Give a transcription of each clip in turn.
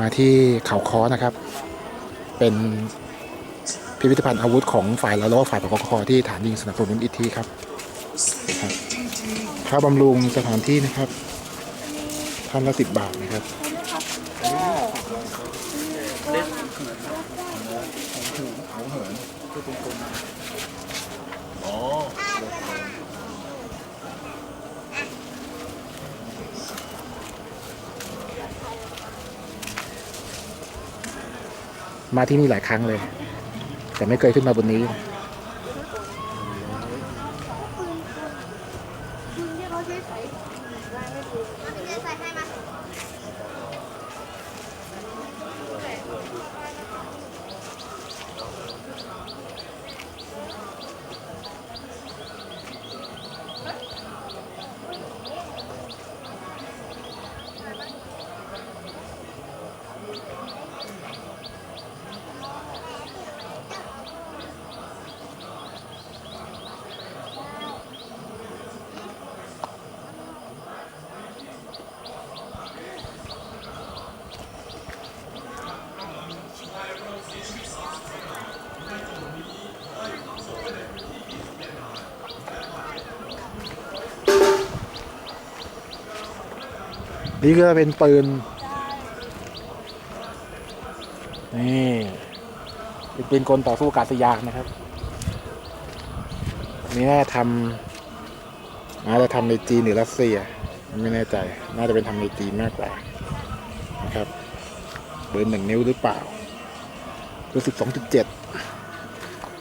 มาที่เขาค้อนะครับ เป็นพิพิธภัณฑ์อาวุธของฝ่ายละโลฝ่ายปกครองที่ฐานยิงสนับสนุนอีกทีครับครับค่าบำรุงสถานที่นะครับท่านละสิบบาทนะครับ มาที่นี่หลายครั้งเลย แต่ไม่เคยขึ้นมาบนนี้ นี่ก็เป็นปืน นี่เป็นปืนกลต่อสู้อากาศยานนะครับนี่น่าจะทำน่าจะทำในจีนหรือรัสเซีย ไม่แน่ใจ น่าจะเป็นทำในจีนมากกว่านะครับเบอร์หนึ่งนิ้วหรือเปล่าคือสิบสองจุดเจ็ด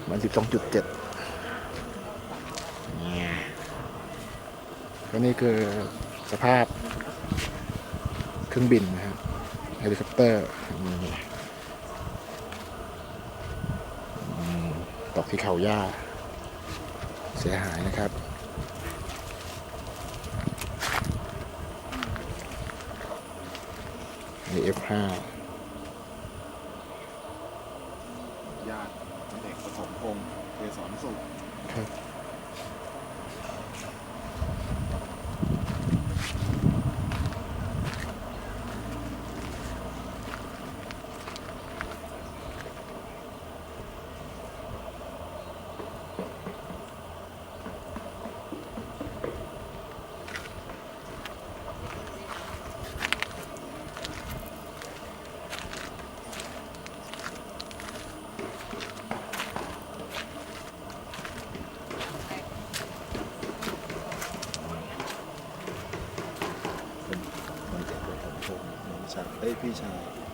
มันสิบสองจุดเจ็ดนี่ก็นี่คือสภาพ รื่องบินนะครับเฮลิคอปเตอร์นี่อืมตกที่เขาหญ้าเสียหายนะครับใน F5 ญาติเด็กประถมพงศ์เกสรสุขครับ มันเ